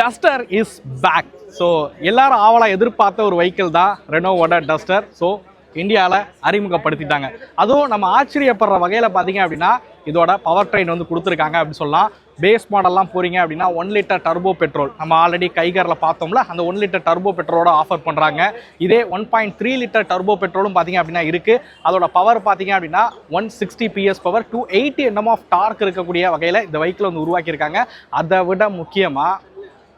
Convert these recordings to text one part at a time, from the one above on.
Duster is back so எல்லாரும் ஆவலாக எதிர்பார்த்த ஒரு வெஹிக்கிள் தான் ரெனோவோட டஸ்டர் ஸோ இந்தியாவில் அறிமுகப்படுத்திட்டாங்க. அதுவும் நம்ம ஆச்சரியப்படுற வகையில் பார்த்தீங்க அப்படின்னா இதோட பவர் ட்ரெயின் வந்து கொடுத்துருக்காங்க அப்படின்னு சொல்லலாம். பேஸ் மாடல்லாம் போறீங்க அப்படின்னா ஒன் லிட்டர் டர்போ பெட்ரோல் நம்ம ஆல்ரெடி கைகரில் பார்த்தோம்ல அந்த ஒன் லிட்டர் டர்போ பெட்ரோலோட ஆஃபர் பண்ணுறாங்க இதே one point three litre turbo பெட்ரோலும் பார்த்தீங்க அப்படின்னா இருக்குது அதோட பவர் பார்த்தீங்க அப்படின்னா one sixty PS power two eighty NM of torque இருக்கக்கூடிய வகையில் இந்த வெஹிக்கிள் வந்து உருவாக்கியிருக்காங்க. அதை விட முக்கியமாக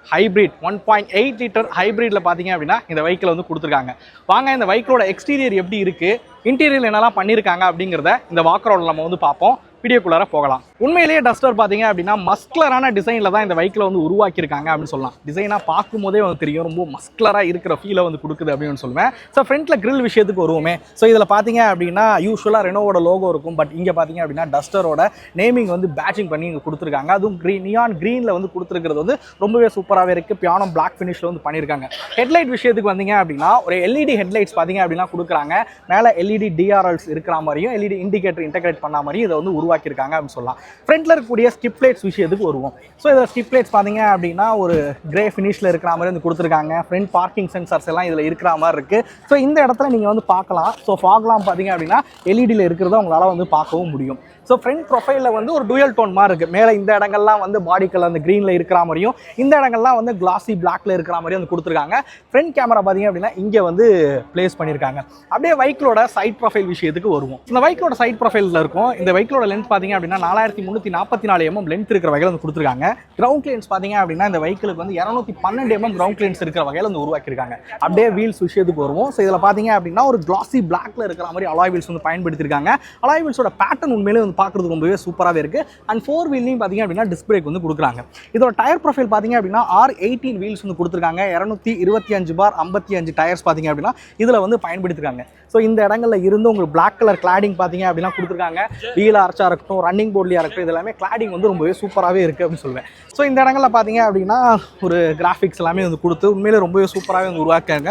hybrid one point eight litre ஹைப்ரிட்டில் பார்த்தீங்க அப்படின்னா இந்த வெஹிக்கிள் வந்து கொடுத்துருக்காங்க. வாங்க இந்த வெஹிக்கிளோட எக்ஸ்டீரியர் எப்படி இருக்குது இன்டீரியர் என்னெல்லாம் பண்ணியிருக்காங்க அப்படிங்கிறத இந்த வாக்கரோட நம்ம வந்து பார்ப்போம். வீடியோக்குள்ளார போகலாம். உண்மையிலேயே டஸ்டர் பார்த்தீங்க அப்படின்னா மஸ்குலரான டிசைனில் தான் இந்த பைக்கில் வந்து உருவாக்கியிருக்காங்க அப்படின்னு சொல்லலாம். டிசைனாக பார்க்கும்போதே வந்து தெரியும். ரொம்ப மஸ்குலராக இருக்கிற ஃபீலை வந்து கொடுக்குது அப்படின்னு சொல்லுவேன். ஸோ ஃப்ரண்ட்டில் கிரில் விஷயத்துக்கு வருவோமே. ஸோ இதில் பார்த்தீங்க அப்படின்னா யூஸ்வலாக ரெனோவோட லோகோ இருக்கும். பட் இங்கே பார்த்தீங்க அப்படின்னா டஸ்டரோட நேமிங் வந்து பேட்சிங் பண்ணி இங்கே கொடுத்துருக்காங்க. அதுவும் க்ரீன் நியான் க்ரீனில் வந்து கொடுத்துருக்கிறது வந்து ரொம்பவே சூப்பராகவே இருக்குது பியானோ பிளாக் ஃபினிஷில் வந்து பண்ணியிருக்காங்க. ஹெட்லைட் விஷயத்துக்கு வந்தீங்க அப்படின்னா ஒரு எல்இடி ஹெட்லைட்ஸ் பார்த்தீங்க அப்படின்னா கொடுக்குறாங்க. மேலே எல்இடி டிஆர்எல்ஸ் இருக்கிற மாதிரியும் எல்இடி இண்டிகேட்டர் இன்டகிரேட் பண்ண மாதிரியும் இதை வந்து உருவாக்கியிருக்காங்க அப்படின்னு சொல்லலாம். ஃப்ரண்ட்டில் இருக்கக்கூடிய ஸ்டிப் லைட்ஸ் விஷயத்துக்கு வருவோம்? ஸோ இதில் ஸ்டிப் லைட்ஸ் பார்த்தீங்க அப்படின்னா ஒரு கிரே ஃபினிஷில் இருக்கிற மாதிரி வந்து கொடுத்துருக்காங்க. ஃப்ரண்ட் பார்க்கிங் சென்சார்ஸ் எல்லாம் இதில் இருக்கிற மாதிரி இருக்குது ஸோ இந்த இடத்துல நீங்கள் வந்து பார்க்கலாம் ஸோ ஃபாக்லாம் பார்த்தீங்க அப்படின்னா எல்இடியில் இருக்கிறத உங்களால் வந்து பார்க்கவும் முடியும். ஸோ ஃப்ரண்ட் ப்ரொஃபைலில் வந்து ஒரு டூயல் டோன் மாதிரி இருக்குது மேலே இந்த இடங்கள்லாம் வந்து பாடி கலர் அந்த க்ரீனில் இருக்கிற மாதிரியும் இந்த இடங்கள்லாம் வந்து கிளாஸி பிளாக்ல இருக்கிற மாதிரியும் வந்து கொடுத்துருக்காங்க. ஃப்ரண்ட் கேமரா பார்த்தீங்க அப்படின்னா இங்கே வந்து ப்ளேஸ் பண்ணியிருக்காங்க அப்படியே வைக்கிளோட சைட் ப்ரொஃபைல் விஷயத்துக்கு வருவோம். இந்த வைக்கிளோட சைட் ப்ரொஃபைலில் இருக்கும். இந்த வைக்கிளோட லென்த் பார்த்தீங்க அப்படின்னா நாலாயிரத்தி முந்நூற்றி நாற்பத்தி நாலு எம்எம் லென்த் இருக்கிற வகையில் வந்து கொடுத்துருக்காங்க. கிரவுண்ட் கிளியன்ஸ் பார்த்தீங்க அப்படின்னா இந்த வைக்கிளுக்கு வந்து இரநூத்தி பன்னெண்டு எம்எம் கிரவுண்ட் கிளியன்ஸ் இருக்கிற வகையில் வந்து உருவாக்கியிருக்காங்க. அப்படியே வீல்ஸ் விஷயத்துக்கு வருவோம் ஸோ இதில் பார்த்தீங்க அப்படின்னா ஒரு கிளாசி பிளாக்ல இருக்கிற மாதிரி அலாய் வீல்ஸ் வந்து பயன்படுத்தியிருக்காங்க. அலாய் வீல்ஸோட பேட்டர்ன் உண்மையிலே வந்து பார்க்குறதுக்கு ரொம்பவே சூப்பராகவே இருக்குது அண்ட் ஃபோர் வீல்லையும் பார்த்தீங்க அப்படின்னா டிஸ்க் பிரேக் வந்து கொடுக்குறாங்க. இதோட டயர் ப்ரொஃபைல் பார்த்தீங்க அப்படின்னா ஆர் எயிட்டீன் வீல்ஸ் வந்து கொடுத்துருக்காங்க. இரநூத்தி இருபத்தி அஞ்சு பார் ஐம்பத்தி அஞ்சு டயர்ஸ் பார்த்தீங்க அப்படின்னா இதில் வந்து பயன்படுத்திருக்காங்க ஸோ இந்த இடங்களில் இருந்து உங்களுக்கு பிளாக் கலர் கிளாடிங் பார்த்தீங்க அப்படின்னா கொடுத்துருக்காங்க. வீல் ஆர்ச்சாக இருக்கட்டும் ரன்னிங் போர்ட்லியாக இருக்கட்டும் இது எல்லாமே கிளாடிங் வந்து ரொம்பவே சூப்பராகவே இருக்குது அப்படின்னு சொல்லுவேன் ஸோ இந்த இடங்களில் பார்த்தீங்க அப்படின்னா ஒரு கிராஃபிக்ஸ் எல்லாமே வந்து கொடுத்து உண்மையிலே ரொம்பவே சூப்பராகவே வந்து உருவாக்காங்க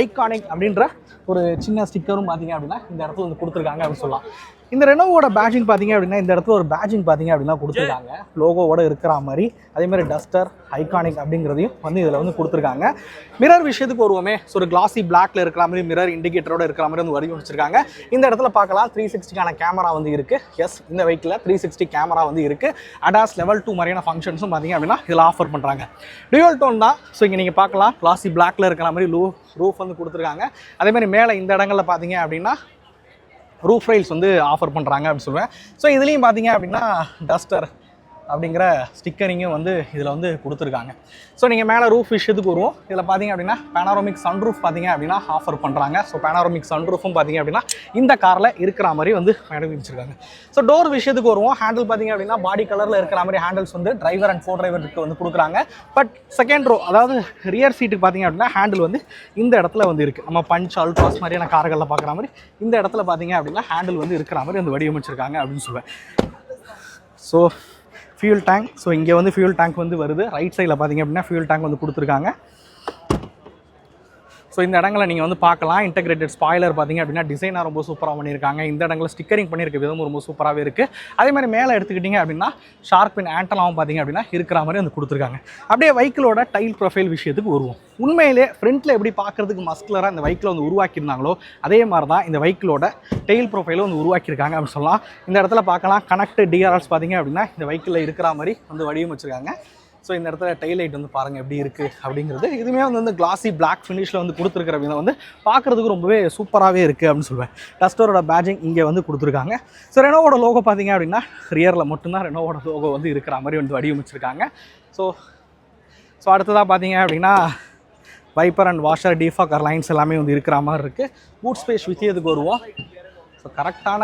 ஐகானிக் அப்படின்ற ஒரு சின்ன ஸ்டிக்கரும் பார்த்தீங்க அப்படின்னா இந்த இடத்துல வந்து கொடுத்துருக்காங்க அப்படின்னு சொல்லலாம். இந்த ரெனோவோட பேட்சிங் பார்த்தீங்க அப்படின்னா இந்த இடத்துல ஒரு பேட்சிங் பார்த்தீங்க அப்படின்னா கொடுத்துருக்காங்க. லோகோவோட இருக்கிற மாதிரி அதே மாதிரி டஸ்டர் ஐகானிக் அப்படிங்கிறதையும் வந்து இதில் வந்து கொடுத்துருக்காங்க. மிரர் விஷயத்துக்கு வருவோமே. ஸோ ஒரு கிளாசி பிளாக்ல இருக்கிற மாதிரி மிரர் இண்டிகேட்டரோட இருக்கிற மாதிரி வந்து வரையும் வச்சிருக்காங்க இந்த இடத்துல பார்க்கலாம். த்ரீ சிக்ஸ்டிக்கான கேமரா வந்து இருக்கு. எஸ் இந்த வெஹிக்கில் த்ரீ சிக்ஸ்டி கேமரா வந்து இருக்கு. அடாஸ் லெவல் டூ மாதிரியான ஃபங்க்ஷன்ஸும் பார்த்தீங்க அப்படின்னா இதில் ஆஃபர் பண்ணுறாங்க டியூவல் டோன் தான். ஸோ இங்கே நீங்கள் பார்க்கலாம். கிளாசி பிளாக்ல இருக்கிற மாதிரி லூ ரூஃப் வந்து கொடுத்துருக்காங்க. அதே மாதிரி மேலே இந்த இடங்களில் பார்த்தீங்க அப்படின்னா ரூஃப் ரைல்ஸ் வந்து ஆஃபர் பண்ணுறாங்க அப்படின்னு சொல்லுவேன். ஸோ இதுலேயும் பார்த்தீங்க அப்படின்னா டஸ்டர் அப்படிங்கிற ஸ்டிக்கரிங்கும் வந்து இதில் வந்து கொடுத்துருக்காங்க. ஸோ நீங்கள் மேலே ரூஃப் விஷயத்துக்கு வருவோம். இதில் பார்த்தீங்க அப்படின்னா பேனாரோமிக் சன்ரூஃப் பார்த்தீங்க அப்படின்னா ஆஃபர் பண்ணுறாங்க ஸோ பேனாரோமிக் சன்ரூஃபும் பார்த்தீங்க அப்படின்னா இந்த காரில் இருக்கிற மாதிரி வந்து அனுப்பிச்சிருக்காங்க ஸோ டோர் விஷயத்துக்கு வருவோம். ஹேண்டில் பார்த்தீங்க அப்படின்னா பாடி கலரில் இருக்கிற மாதிரி ஹேண்டில்ஸ் வந்து டிரைவர் அண்ட் ஃபோர் டிரைவருக்கு வந்து கொடுக்குறாங்க. பட் செகண்ட் ரோ அதாவது ரியர் சீட்டுக்கு பார்த்தீங்க அப்படின்னா ஹேண்டில் வந்து இந்த இடத்துல வந்து இருக்குது நம்ம பஞ்ச் அல்ட்ராஸ் மாதிரியான கார்களில் பார்க்குற மாதிரி இந்த இடத்துல பார்த்தீங்க அப்படின்னா ஹேண்டில் வந்து இருக்கிற மாதிரி வந்து வடிவமைச்சிருக்காங்க அப்படின்னு சொல்லுவேன் ஸோ ஃபியூல் டேங்க் ஸோ இங்கே வந்து ஃபியூல் டேங்க் வந்து வருது. ரைட் சைடில் பார்த்தீங்க அப்படின்னா ஃபியூல் டேங்க் வந்து கொடுத்துருக்காங்க. ஸோ இந்த இடங்களை நீங்கள் வந்து பார்க்கலாம். இன்டெகிரேட்டட் ஸ்பாய்லர் பார்த்தீங்க அப்படின்னா டிசைனாக ரொம்ப சூப்பராக பண்ணியிருக்காங்க. இந்த இடங்களில் ஸ்டிக்கரிங் பண்ணியிருக்க விதமும் ரொம்ப சூப்பராகவே இருக்குது அதே மாதிரி மேலே எடுத்துக்கிட்டிங்க அப்படின்னா ஷார்ப்பின் ஆண்டலாவும் பார்த்தீங்க அப்படின்னா இருக்கிற மாதிரி வந்து கொடுத்துருக்காங்க. அப்படியே வைக்கிளோட டைல் ப்ரொஃபைல் விஷயத்துக்கு வருவோம். உண்மையிலே ஃப்ரண்ட்டில் எப்படி பார்க்குறதுக்கு மஸ்குலராக இந்த வைக்கிளை வந்து உருவாக்கியிருந்தாங்களோ அதே மாதிரி தான் இந்த வைக்கிளோட டெயில் ப்ரொஃபைலும் வந்து உருவாக்கியிருக்காங்க அப்படின்னு சொல்லலாம். இந்த இடத்துல பார்க்கலாம். கனெக்ட் டிஆர்எல்ஸ் பார்த்தீங்க அப்படின்னா இந்த வைக்கிளில் இருக்கிற மாதிரி வந்து வடிவமைச்சிருக்காங்க ஸோ இந்த இடத்துல டைலைட் வந்து பாருங்கள் எப்படி இருக்குது அப்படிங்கிறது. இதுவுமே வந்து வந்து கிளாசி பிளாக் ஃபினிஷில் வந்து கொடுத்துருக்கிற விதம் வந்து பார்க்குறதுக்கு ரொம்பவே சூப்பராகவே இருக்குது அப்படின்னு சொல்லுவேன் டஸ்டரோட பேஜிங் இங்கே வந்து கொடுத்துருக்காங்க. ஸோ ரெனோவோட லோகோ பார்த்தீங்க அப்படின்னா ரியரில் மட்டும்தான் ரெனோவோட லோகோ வந்து இருக்கிற மாதிரி வந்து வடிவமைச்சிருக்காங்க. ஸோ ஸோ அடுத்ததாக பார்த்தீங்க அப்படின்னா wiper and washer defogger lines எல்லாமே வந்து இருக்கிற மாதிரி இருக்குது பூட் ஸ்பேஸ் வித்தியதுக்கு வருவோம் ஸோ கரெக்டான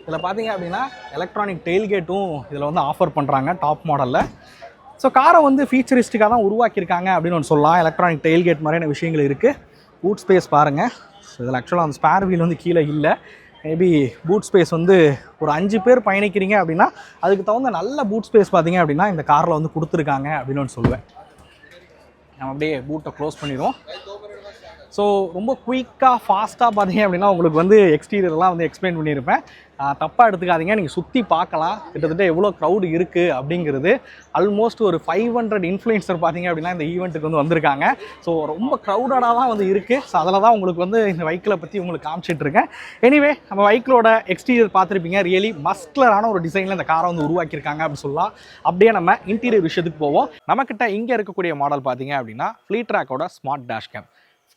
இதில் பார்த்தீங்க அப்படின்னா எலக்ட்ரானிக் டெயில்கேட்டும் இதில் வந்து ஆஃபர் பண்ணுறாங்க டாப் மாடலில் ஸோ காரை வந்து ஃபீச்சரிஸ்டிக்காக தான் உருவாக்கியிருக்காங்க அப்படின்னு ஒன்று சொல்லலாம். எலக்ட்ரானிக் டெயில்கேட் மாதிரியான விஷயங்கள் இருக்குது பூட் ஸ்பேஸ் பாருங்கள் ஸோ இதில் ஆக்சுவலாக அந்த ஸ்பேர் வீல் வந்து கீழே இல்லை. மேபி பூட் ஸ்பேஸ் வந்து ஒரு அஞ்சு பேர் பயணிக்கிறீங்க அப்படின்னா அதுக்கு தகுந்த நல்ல பூட் ஸ்பேஸ் பார்த்தீங்க அப்படின்னா இந்த காரில் வந்து கொடுத்துருக்காங்க அப்படின்னு ஒன்று சொல்லுவேன். நம்ம அப்படியே பூட்டை க்ளோஸ் பண்ணிடுவோம். ஸோ ரொம்ப குயிக்காக ஃபாஸ்ட்டாக பார்த்தீங்க அப்படின்னா உங்களுக்கு வந்து எக்ஸ்டீரியர்லாம் வந்து எக்ஸ்பிளைன் பண்ணியிருப்பேன். தப்பாக எடுத்துக்காதீங்க. நீங்கள் சுற்றி பார்க்கலாம். கிட்டத்தட்ட எவ்வளோ க்ரௌடு இருக்குது அப்படிங்கிறது ஆல்மோஸ்ட் ஒரு ஃபைவ் ஹண்ட்ரட் இன்ஃப்ளூயன்சர் பார்த்தீங்க அப்படின்னா இந்த ஈவெண்ட்டுக்கு வந்து வந்திருக்காங்க. ஸோ ரொம்ப க்ரௌடடாக தான் வந்து இருக்குது ஸோ அதில் தான் உங்களுக்கு வந்து இந்த வைக்கிளை பற்றி உங்களுக்கு காமிச்சிட்ருக்கேன் எனிவே நம்ம வைக்கிளோட எக்ஸ்டீரியர் பார்த்துருப்பீங்க. ரியலி மஸ்க்லரான ஒரு டிசைனில் இந்த காரை வந்து உருவாக்கியிருக்காங்க அப்படின்னு சொல்லலாம். அப்படியே நம்ம இன்டீரியர் விஷயத்துக்கு போவோம். நம்மக்கிட்ட இங்கே இருக்கக்கூடிய மாடல் பார்த்தீங்க அப்படின்னா ஃப்ளீட் ட்ராக்கோட ஸ்மார்ட் டேஷ் கேம்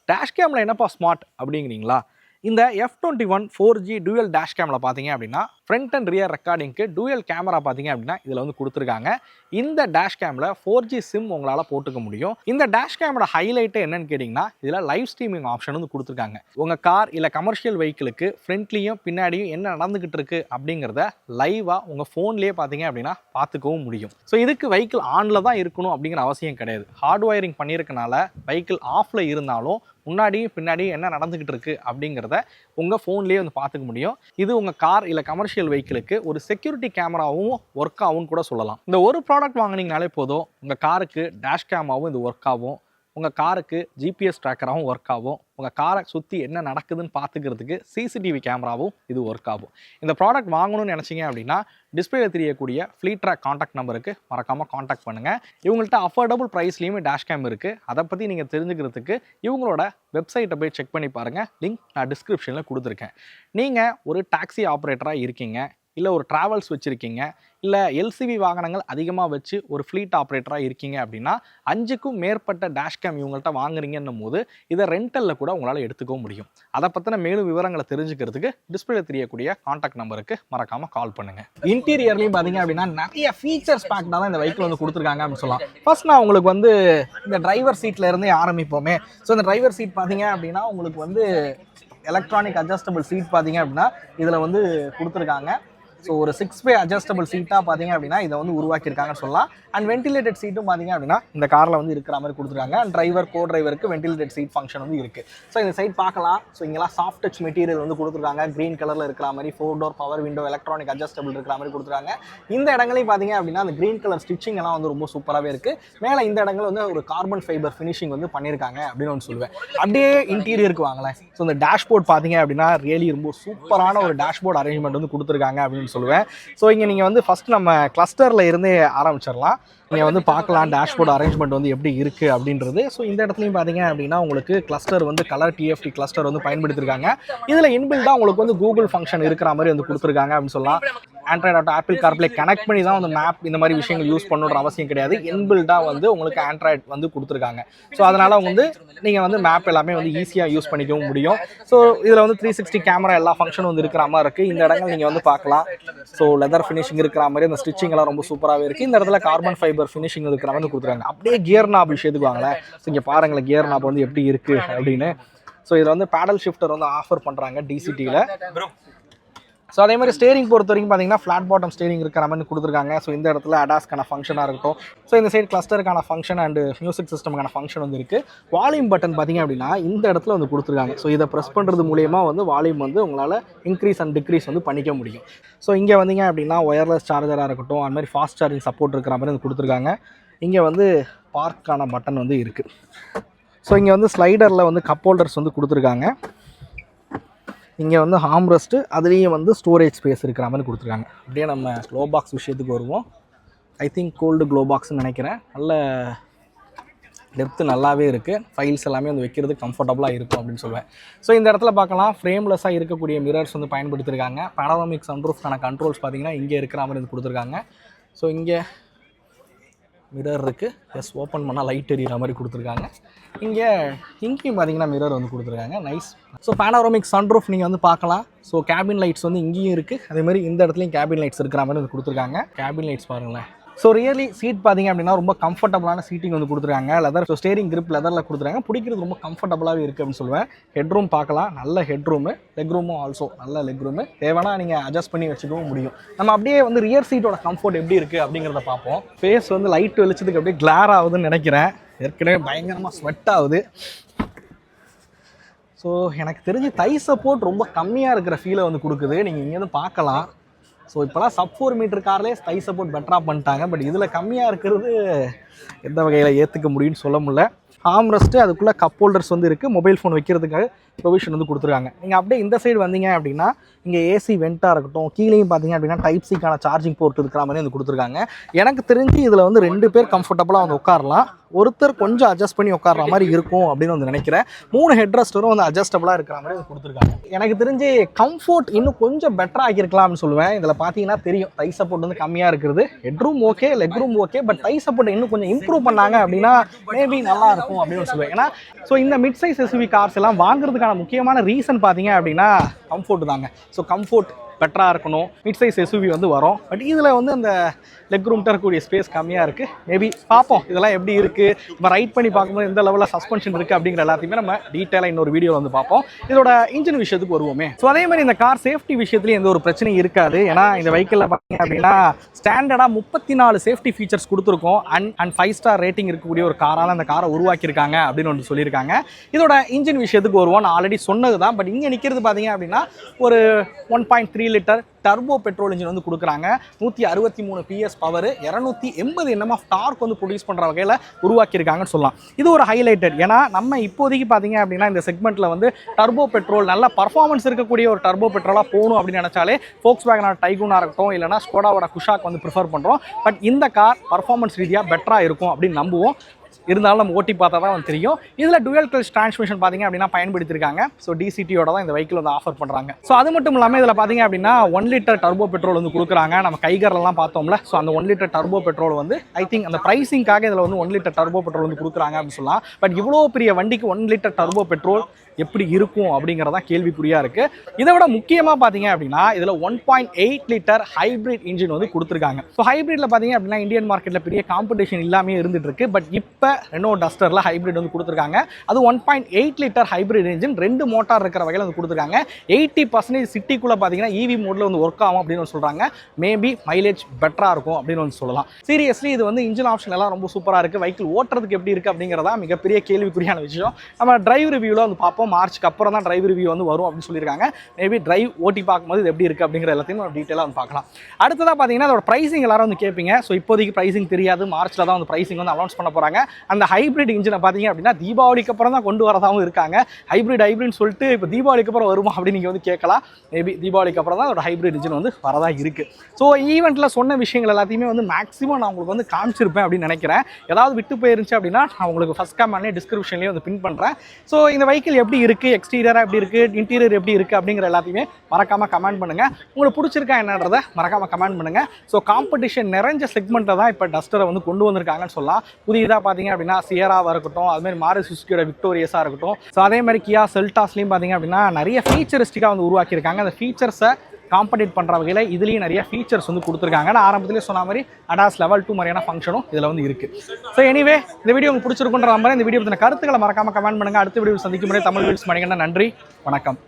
டேஷ் கேமில் என்னப்பா ஸ்மார்ட் அப்படிங்கிறீங்களா? இந்த F twenty one four G dual dash கேமில் பார்த்தீங்க அப்படின்னா ஃப்ரண்ட் அண்ட் ரியர் ரெக்கார்டிங்க்கு டூயல் கேமரா பார்த்தீங்க அப்படின்னா இதில் வந்து கொடுத்துருக்காங்க. இந்த டேஷ் கேமில் ஃபோர் ஜி சிம் உங்களால் போட்டுக்க முடியும். இந்த டேஷ் கேமோட ஹைலைட்டு என்னன்னு கேட்டிங்கன்னா இதில் லைவ் ஸ்ட்ரீமிங் ஆப்ஷன் வந்து கொடுத்துருக்காங்க. உங்கள் கார் இல்லை கமர்ஷியல் வெஹிக்கிளுக்கு ஃப்ரண்ட்லேயும் பின்னாடியும் என்ன நடந்துக்கிட்டு இருக்கு அப்படிங்கிறத லைவாக உங்கள் ஃபோன்லேயே பார்த்தீங்க அப்படின்னா பார்த்துக்கவும் முடியும். ஸோ இதுக்கு வெஹிக்கிள் ஆனில் தான் இருக்கணும் அப்படிங்கிற அவசியம் கிடையாது. ஹார்ட் ஒயரிங் பண்ணியிருக்கனால வெஹிக்கிள் ஆஃபில் இருந்தாலும் முன்னாடியும் பின்னாடியும் என்ன நடந்துக்கிட்டு இருக்குது அப்படிங்கிறத உங்கள் ஃபோன்லேயே வந்து பார்த்துக்க முடியும். இது உங்கள் கார் இல்லை கமர்ஷியல் வெஹிக்கிளுக்கு ஒரு செக்யூரிட்டி கேமராவும் ஒர்க் ஆகும் கூட சொல்லலாம். இந்த ஒரு ப்ராடக்ட் வாங்கினீங்கனாலே போதும் உங்கள் காருக்கு டேஷ் கேமாவும் இது ஒர்க் ஆகும். உங்கள் காருக்கு ஜிபிஎஸ் ட்ராக்கராகவும் ஒர்க் ஆகும். உங்கள் காரை சுற்றி என்ன நடக்குதுன்னு பார்த்துக்கிறதுக்கு சிசிடிவி கேமராவும் இது ஒர்க் ஆகும். இந்த ப்ராடக்ட் வாங்கணும்னு நினச்சிங்க அப்படின்னா டிஸ்பிளேல தெரியக்கூடிய ஃப்ளீட் ட்ராக் காண்டாக்ட் நம்பருக்கு மறக்காமல் காண்டாக்ட் பண்ணுங்கள் இவங்கள்ட்ட அஃபோர்டபுள் ப்ரைஸ்லேயுமே டேஷ் கேம் இருக்குது அதை பற்றி நீங்கள் தெரிஞ்சுக்கிறதுக்கு இவங்களோட வெப்சைட்டை போய் செக் பண்ணி பாருங்கள் லிங்க் நான் டிஸ்கிரிப்ஷனில் கொடுத்துருக்கேன். நீங்கள் ஒரு டாக்ஸி ஆப்ரேட்டராக இருக்கீங்க. இல்லை ஒரு ட்ராவல்ஸ் வச்சுருக்கீங்க இல்லை எல்சிவி வாகனங்கள் அதிகமாக வச்சு ஒரு ஃப்ளீட் ஆப்ரேட்டராக இருக்கீங்க அப்படின்னா அஞ்சுக்கும் மேற்பட்ட டேஷ் கேம் இவங்கள்ட்ட வாங்குறீங்கன்னும் போது இதை ரெண்டலில் கூட உங்களால் எடுத்துக்கவும் முடியும். அதை பற்றின மேலும் விவரங்களை தெரிஞ்சுக்கிறதுக்கு டிஸ்பிளே தெரியக்கூடிய காண்டாக்ட் நம்பருக்கு மறக்காமல் கால் பண்ணுங்கள் இன்டீரியர்லேயும் பார்த்தீங்க அப்படின்னா நிறைய ஃபீச்சர்ஸ் பேக்டாக தான் இந்த வெஹிக்கிள் வந்து கொடுத்துருக்காங்க அப்படின்னு சொல்லலாம். ஃபர்ஸ்ட் நான் உங்களுக்கு வந்து இந்த டிரைவர் சீட்டில் இருந்தே ஆரம்பிப்போமே. ஸோ இந்த டிரைவர் சீட் பார்த்தீங்க அப்படின்னா உங்களுக்கு வந்து எலக்ட்ரானிக் அட்ஜஸ்டபிள் சீட் பார்த்தீங்க அப்படின்னா இதில் வந்து கொடுத்துருக்காங்க. ஸோ ஒரு சிக்ஸ் பே அட்ஜஸ்டபிள் சீட்டாக பார்த்தீங்க அப்படின்னா இதை வந்து உருவாக்கியிருக்காங்கன்னு சொல்லலாம். அண்ட் வென்டிலேட்டட் சீட்டும் பார்த்தீங்க அப்படின்னா இந்த காரில் வந்து இருக்கிற மாதிரி கொடுத்துருக்காங்க. அண்ட் டிரைவர் கோ டிரைவருக்கு வென்டிலேட்டட் சீட் ஃபங்க்ஷன் வந்து இருக்குது ஸோ இந்த சைட் பார்க்கலாம். ஸோ இங்கெல்லாம் சாஃப்ட் டச் மெட்டீரியல் வந்து கொடுத்துருக்காங்க. க்ரீன் கலரில் இருக்கிற மாதிரி four door power window electronic adjustable இருக்கிற மாதிரி கொடுத்துருக்காங்க. இந்த இடங்களையும் பார்த்தீங்க அப்படின்னா அந்த க்ரீன் கலர் ஸ்டிச்சிங் எல்லாம் வந்து ரொம்ப சூப்பராகவே இருக்குது மேலே இந்த இடங்கள் வந்து ஒரு கார்பன் ஃபைபர் ஃபினிஷிங் வந்து பண்ணியிருக்காங்க அப்படின்னு ஒன்று சொல்லுவேன். அப்படியே இன்டீரியருக்கு வாங்களேன். ஸோ இந்த டேஷ்போர்ட் பார்த்தீங்க அப்படின்னா ரியலி ரொம்ப சூப்பரான ஒரு டேஷ்போர்ட் அரேஞ்ச்மெண்ட் வந்து கொடுத்துருக்காங்க அப்படின்னு சொல்லுவேன். ஸோ இங்கே நீங்கள் வந்து ஃபஸ்ட் நம்ம கிளஸ்டரில் இருந்தே ஆரம்பிச்சிடலாம். நீங்கள் வந்து பார்க்கலாம் டேஷ்போர்ட் அரேஞ்ச்மெண்ட் வந்து எப்படி இருக்குது அப்படின்றது. ஸோ இந்த இடத்துலையும் பார்த்தீங்க அப்படின்னா உங்களுக்கு கிளஸ்டர் வந்து கலர் டிஎஃப்டி கிளஸ்டர் வந்து பயன்படுத்திருக்காங்க. இதில் இன்பில்டாக உங்களுக்கு வந்து கூகுள் ஃபங்க்ஷன் இருக்கிற மாதிரி வந்து கொடுத்துருக்காங்க அப்படின்னு சொல்லலாம். Android Auto Apple CarPlay connect பண்ணி தான் வந்து மேப் இந்த மாதிரி விஷயங்கள் யூஸ் பண்ணுற அவசியம் கிடையாது. இன்பில்டாக வந்து உங்களுக்கு ஆண்ட்ராய்ட் வந்து கொடுத்துருக்காங்க. ஸோ அதனால் வந்து நீங்கள் வந்து மேப் எல்லாமே வந்து ஈஸியாக யூஸ் பண்ணிக்கவும் முடியும். ஸோ இதில் வந்து த்ரீ சிக்ஸ்டி கேமரா எல்லா ஃபங்க்ஷனும் வந்து இருக்கிற மாதிரி இருக்குது இந்த இடங்கள் நீங்கள் வந்து பார்க்கலாம். ஸோ லெதர் ஃபினிஷிங் இருக்கிற மாதிரி அந்த ஸ்டிச்சிங்லாம் ரொம்ப சூப்பராகவே இருக்குது இந்த இடத்துல கார்பன் ஃபைபர் ஃபினிஷிங் இருக்கிற மாதிரி கொடுத்துருக்காங்க. அப்படியே கியர் நாப் விஷயத்துக்கு வாங்களேன் ஸோ இங்கே பாருங்களேன் கியர் நாப் வந்து எப்படி இருக்குது அப்படின்னு. ஸோ இதில் வந்து பேடல் ஷிஃப்டர் வந்து ஆஃபர் பண்ணுறாங்க டிசிடியில் ஸோ அதே மாதிரி ஸ்டேரிங் பொறுத்த வரைக்கும் பார்த்தீங்கன்னா ஃப்ளாட் பாட்டம் ஸ்டேரிங் இருக்கிற மாதிரி கொடுத்துருக்காங்க. ஸோ இந்த இடத்துல அடாஸ்க்கான ஃபங்க்ஷனாக இருக்கட்டும். ஸோ இந்த சைடு கிளஸ்டருக்கான ஃபங்க்ஷன் அண்ட் மியூசிக் சிஸ்டமுக்கான ஃபங்க்ஷன் வந்து இருக்குது வால்யூம் பட்டன் பார்த்தீங்க அப்படின்னா இந்த இடத்துல வந்து கொடுத்துருக்காங்க. ஸோ இதை ப்ரெஸ் பண்ணுறது மூலியமாக வந்து வால்யூம் வந்து உங்களால் இன்க்ரீஸ் அண்ட் டிக்ரீஸ் வந்து பண்ணிக்க முடியும். ஸோ இங்கே வந்தீங்க அப்படின்னா ஒயர்லெஸ் சார்ஜராக இருக்கட்டும் அந்த மாதிரி ஃபாஸ்ட் சார்ஜிங் சப்போர்ட் இருக்கிற மாதிரி வந்து கொடுத்துருக்காங்க. இங்கே வந்து பார்க்கான பட்டன் வந்து இருக்குது ஸோ இங்கே வந்து ஸ்லைடரில் வந்து கப் ஹோல்டர்ஸ் வந்து கொடுத்துருக்காங்க. இங்கே வந்து ஹாம்ரெஸ்ட்டு அதுலேயும் வந்து ஸ்டோரேஜ் ஸ்பேஸ் இருக்கிற மாதிரி கொடுத்துருக்காங்க. அப்படியே நம்ம க்ளோ பாக்ஸ் விஷயத்துக்கு வருவோம். ஐ திங்க் கோல்டு க்ளோ பாக்ஸ்னு நினைக்கிறேன். நல்ல டெப்த்து நல்லாவே இருக்குது ஃபைல்ஸ் எல்லாமே வந்து வைக்கிறது கம்ஃபர்டபுளாக இருக்கும் அப்படின்னு சொல்லுவேன் ஸோ இந்த இடத்துல பார்க்கலாம். ஃப்ரேம்லெஸ்ஸாக இருக்கக்கூடிய மிரர்ஸ் வந்து பயன்படுத்திருக்காங்க. பனோரமிக் சன்ரூஃப்கான கண்ட்ரோல்ஸ் பார்த்தீங்கன்னா இங்கே இருக்கிற மாதிரி வந்து கொடுத்துருக்காங்க. ஸோ இங்கே மிரர் இருக்குது எஸ் ஓப்பன் பண்ணால் லைட் எரியிற மாதிரி கொடுத்துருக்காங்க. இங்கே இங்கேயும் பார்த்தீங்கன்னா மிரர் வந்து கொடுத்துருக்காங்க. நைஸ் ஸோ பேனாரோமிக் சன்ரூஃப் நீங்கள் வந்து பார்க்கலாம். ஸோ கேபின் லைட்ஸ் வந்து இங்கேயும் இருக்குது அதே மாதிரி இந்த இடத்துலையும் கேபின் லைட்ஸ் இருக்கிற மாதிரி வந்து கொடுத்துருக்காங்க. கேபின் லைட்ஸ் பாருங்களேன். ஸோ ரியலி சீட் பார்த்தீங்க அப்படின்னா ரொம்ப கம்ஃபர்டபுளான சீட்டிங் வந்து கொடுத்துருக்காங்க. லெதர் ஸோ ஸ்டேரிங் கிரிப் லெதரில் கொடுத்துருக்காங்க. பிடிக்கிறது ரொம்ப கம்ஃபர்டபுளாகவே இருக்குது அப்படின்னு சொல்லுவேன். ஹெட்ரூம் பார்க்கலாம். நல்ல ஹெட்ரூமு லெக் ரூமும் ஆல்சோ நல்ல லெக் ரூமு தேவைன்னா நீங்கள் அட்ஜஸ்ட் பண்ணி வச்சுக்கவும் முடியும். நம்ம அப்படியே வந்து ரியர் சீட்டோட கம்ஃபர்ட் எப்படி இருக்குது அப்படிங்கிறத பார்ப்போம். ஃபேஸ் வந்து லைட் வெளிச்சதுக்கு அப்படியே கிளார் ஆகுதுன்னு நினைக்கிறேன். ஏற்கனவே பயங்கரமாக ஸ்வெட் ஆகுது. ஸோ எனக்கு தெரிஞ்சு தை சப்போர்ட் ரொம்ப கம்மியாக இருக்கிற ஃபீலை வந்து கொடுக்குது. நீங்கள் இங்கேருந்து பார்க்கலாம். ஸோ இப்போலாம் சப் ஃபோர் மீட்டர் கார்லேயே ஸ்டை சப்போர்ட் பெட்டராக பண்ணிட்டாங்க. பட் இதில் கம்மியாக இருக்கிறது எந்த வகையில் ஏற்றுக்க முடியும்னு சொல்ல முடியல. ஆம்ரெஸ்ட்டு அதுக்குள்ளே கப் ஹோல்டர்ஸ் வந்து இருக்குது மொபைல் ஃபோன் வைக்கிறதுக்காக ப்ரொவிஷன் வந்து கொடுத்துருக்காங்க. நீங்கள் அப்படியே இந்த சைடு வந்தீங்க அப்படின்னா இங்கே ஏசி வெண்ட்டாக இருக்கட்டும் கீழேயும் பார்த்தீங்க அப்படின்னா டைப் சிக்கான சார்ஜிங் போர்ட் இருக்கிற மாதிரி வந்து கொடுத்துருக்காங்க. எனக்கு தெரிஞ்சு இதில் வந்து ரெண்டு பேர் கம்ஃபர்டபுளாக வந்து உட்காரலாம். ஒருத்தர் கொஞ்சம் அட்ஜஸ்ட் பண்ணி உட்கார்ற மாதிரி இருக்கும் அப்படின்னு வந்து நினைக்கிறேன். மூணு ஹெட் ரெஸ்டரும் வந்து அட்ஜஸ்டபுளாக இருக்கிற மாதிரி வந்து கொடுத்துருக்காங்க. எனக்கு தெரிஞ்சு கம்ஃபோர்ட் இன்னும் கொஞ்சம் பெட்டராக ஆக்கியிருக்கலாம்னு சொல்லுவேன். இதில் பார்த்தீங்கன்னா தெரியும். டை சப்போர்ட் வந்து கம்மியாக இருக்குது head room okay leg room okay but thigh support இன்னும் கொஞ்சம் இம்ப்ரூவ் பண்ணாங்க அப்படின்னா மேபி நல்லா இருக்கும். அப்படின்னு சொல்லுவேன் ஏன்னா ஸோ இந்த மிட் சைஸ் எஸ்யூவி கார்ஸ் எல்லாம் வாங்குறதுக்கான முக்கியமான ரீசன் பார்த்தீங்க அப்படின்னா கம்ஃபோர்ட் தாங்க. ஸோ கம்ஃபோர்ட் பெட்டராக இருக்கணும். மிட் சைஸ் எஸ்யூவி வந்து வரும். பட் இதில் வந்து அந்த லெக் ரூம் இருக்கக்கூடிய ஸ்பேஸ் கம்மியாக இருக்குது மேபி பார்ப்போம். இதெல்லாம் எப்படி இருக்குது நம்ம ரைட் பண்ணி பார்க்கும்போது எந்த லெவலில் சஸ்பென்ஷன் இருக்குது அப்படிங்கிற எல்லாத்தையுமே நம்ம டீட்டெயிலாக இன்னொரு வீடியோ வந்து பார்ப்போம். இதோட இன்ஜின் விஷயத்துக்கு வருவோமே. ஸோ அதே மாதிரி இந்த கார் சேஃப்டி விஷயத்துலையும் எந்த ஒரு பிரச்சனையும் இருக்காது. ஏன்னா இந்த வெஹிக்கிளில் பார்த்தீங்க அப்படின்னா ஸ்டாண்டர்டாக முப்பத்தி நாலு சேஃப்டி ஃபீச்சர்ஸ் கொடுத்துருக்கோம். And and five star rating இருக்கக்கூடிய ஒரு காரால் அந்த காரை உருவாக்கியிருக்காங்க அப்படின்னு ஒன்று சொல்லியிருக்காங்க. இதோட இன்ஜின் விஷயத்துக்கு வருவோம் நான் ஆல்ரெடி சொன்னது தான் பட் இங்கே நிற்கிறது பார்த்தீங்க அப்படின்னா ஒரு one point three litre turbo petrol engine வந்து கொடுக்குறாங்க. நூற்றி அறுபத்தி மூணு பிஎஸ் பவர் இரநூத்தி எண்பது என்எம் ஆஃப் டார்க் வந்து ப்ரொடியூஸ் பண்ணுற வகையில் உருவாக்கியிருக்காங்கன்னு சொல்லலாம். இது ஒரு ஹைலைட்டட் ஏன்னா நம்ம இப்போதைக்கு பார்த்தீங்க அப்படின்னா இந்த செக்மெண்ட்டில் வந்து டர்போ பெட்ரோல் நல்ல பர்ஃபார்மன்ஸ் இருக்கக்கூடிய ஒரு டர்போ பெட்ரோலாக போகணும் அப்படின்னு நினச்சாலே ஃபோக்ஸ் வேகனார் டைகூனாக இருக்கட்டும் இல்லைனா ஸ்கோடாவோட குஷாக் வந்து ப்ரிஃபர் பண்ணுறோம் பட் இந்த கார் பர்ஃபார்மன்ஸ் ரீதியாக பெட்டராக இருக்கும் அப்படின்னு நம்புவோம். இருந்தாலும் நம்ம ஓட்டி பார்த்தா தான் வந்து தெரியும். இதில் டுவல் கிளச் டிரான்ஸ்மிஷன் பார்த்தீங்க அப்படின்னா பயன்படுத்தியிருக்காங்க ஸோ டிசிடியோட தான் இந்த வெஹிக்கிள் வந்து ஆஃபர் பண்ணுறாங்க ஸோ அது மட்டும் இல்லாமல் இதில் பார்த்தீங்க அப்படின்னா ஒன் லிட்டர் டர்போ பெட்ரோல் வந்து கொடுக்குறாங்க. நம்ம கைகரெல்லாம் பார்த்தோம்ல. ஸோ அந்த ஒன் லிட்டர் டர்போ பெட்ரோல் வந்து ஐ திங்க் அந்த ப்ரைஸிங்காக இதில் வந்து ஒன் லிட்டர் டர்போ பெட்ரோல் வந்து கொடுக்குறாங்க அப்படின்னு சொல்லலாம். பட் இவ்வளோ பெரிய வண்டிக்கு ஒன் லிட்டர் டர்போ பெட்ரோல் எப்படி இருக்கும் அப்படிங்கிறதான் கேள்விக்குறியாக இருக்குது இதை விட முக்கியமாக பார்த்தீங்க அப்படின்னா இதில் one point eight litre hybrid engine வந்து கொடுத்துருக்காங்க. ஸோ ஹைப்ரிட்டில் பார்த்தீங்க அப்படின்னா இந்தியன் மார்க்கெட்டில் பெரிய காம்படிஷன் இல்லாமல் இருந்துட்டு இருக்கு. பட் இப்போ ரெனோ டஸ்டரில் ஹைப்ரிட் வந்து கொடுத்துருக்காங்க. அது one point eight litre hybrid engine ரெண்டு மோட்டார் இருக்கிற வகையில் வந்து கொடுத்துருக்காங்க. எயிட்டி பர்சன்டேஜ் சிட்டிக்குள்ளே பார்த்தீங்கன்னா இவி மோடில் வந்து ஒர்க் ஆகும் அப்படின்னு வந்து சொல்கிறாங்க மேபி மைலேஜ் பெட்டராக இருக்கும் அப்படின்னு வந்து சொல்லலாம். சீரியஸ்லி இது வந்து இன்ஜின் ஆப்ஷன் எல்லாம் ரொம்ப சூப்பராக இருக்குது வெஹிக்கிள் ஓட்டுறதுக்கு எப்படி இருக்குது அப்படிங்கிறதா மிகப்பெரிய கேள்விக்குறியான விஷயம். நம்ம டிரைவ் ரிவ்யூவில் வந்து பார்ப்போம். மார்ச்சுக்கு அப்புறம் தான் டிரைவ் ரிவ்யூ வந்து வரும் அப்படின்னு சொல்லியிருக்காங்க. மேபி டிரைவ் ஓட்டி பார்க்கும்போது இது எப்படி இருக்குது அப்படிங்கிற எல்லாத்தையும் நம்ம டீட்டெயிலாக வந்து பார்க்கலாம். அடுத்ததாக பார்த்தீங்கன்னா அதோட ப்ரைசிங் எல்லாரும் வந்து கேட்பீங்க ஸோ இப்போதைக்கு ப்ரைசிங் தெரியாது. மார்ச்சில் தான் வந்து ப்ரைசிங் வந்து அனௌன்ஸ் பண்ண போகிறாங்க அந்த ஹைப்ரிட் இன்ஜினை பார்த்தீங்க அப்படின்னா தீபாவளிக்கு அப்புறம் தான் கொண்டு வரதாகவும் இருக்காங்க. ஹைப்ரிட் ஹைப்ரிட்னு சொல்லிட்டு இப்போ தீபாவளிக்கு அப்புறம் வருமா அப்படின்னு நீங்கள் வந்து கேட்கலாம். மேபி தீபாவளிக்கு அப்புறம் தான் அதோட ஹைப்ரிட் இன்ஜின் வந்து வரதா இருக்குது ஸோ ஈவெண்ட்டில் சொன்ன விஷயங்கள் எல்லாத்தையுமே வந்து மேக்ஸிமம் நான் உங்களுக்கு வந்து காமிச்சிருப்பேன் அப்படின்னு நினைக்கிறேன். ஏதாவது விட்டு போயிருந்துச்சு அப்படின்னா நான் உங்களுக்கு ஃபஸ்ட் கமெண்ட்லேயே டிஸ்கிரிப்ஷன்லேயே வந்து பின் பண்ணுறேன் ஸோ இந்த வெஹிக்கிள் எப்படி இருக்குது எக்ஸ்டீரியராக எப்படி இருக்குது இன்டீரியர் எப்படி இருக்குது அப்படிங்கிற எல்லாத்தையுமே மறக்காமல் கமெண்ட் பண்ணுங்கள் உங்களுக்கு பிடிச்சிருக்கா என்னன்றதை மறக்காமல் கமெண்ட் பண்ணுங்கள் ஸோ காம்படிஷன் நிறைஞ்ச செக்மெண்ட்டை தான் இப்போ டஸ்டரை வந்து கொண்டு வந்திருக்காங்கன்னு சொல்லலாம். புதியதாக பார்த்தீங்க அப்படின்னா சியராவாக இருக்கட்டும் அதுமாதிரி மாரி சுஸ்கியோட விக்டோரியஸாக இருக்கட்டும். ஸோ அதே மாதிரி கியா செல்டாஸ்லையும் பார்த்தீங்க அப்படின்னா நிறைய ஃபீச்சரிஸ்டிக்காக வந்து உருவாக்கியிருக்காங்க. அந்த ஃபீச்சர்ஸை காம்படேட் பண்ணுற வகையில் இதுலேயும் நிறைய ஃபீச்சர்ஸ் வந்து கொடுத்துருக்காங்க. நான் ஆரம்பத்திலே சொன்ன மாதிரி அடாஸ் லெவல் டூ மாதிரியான ஃபங்க்ஷனும் இதில் வந்து இருக்குது ஸோ எனிவே இந்த வீடியோ உங்களுக்கு பிடிச்சிருக்குன்ற மாதிரி இந்த வீடியோ பற்றின கருத்துக்களை மறக்காம கமெண்ட் பண்ணுங்கள் அடுத்த வீடியோ சந்திக்கும் முறை தமிழ் வீட்ஸ் மணிகண்டன். நன்றி. வணக்கம்.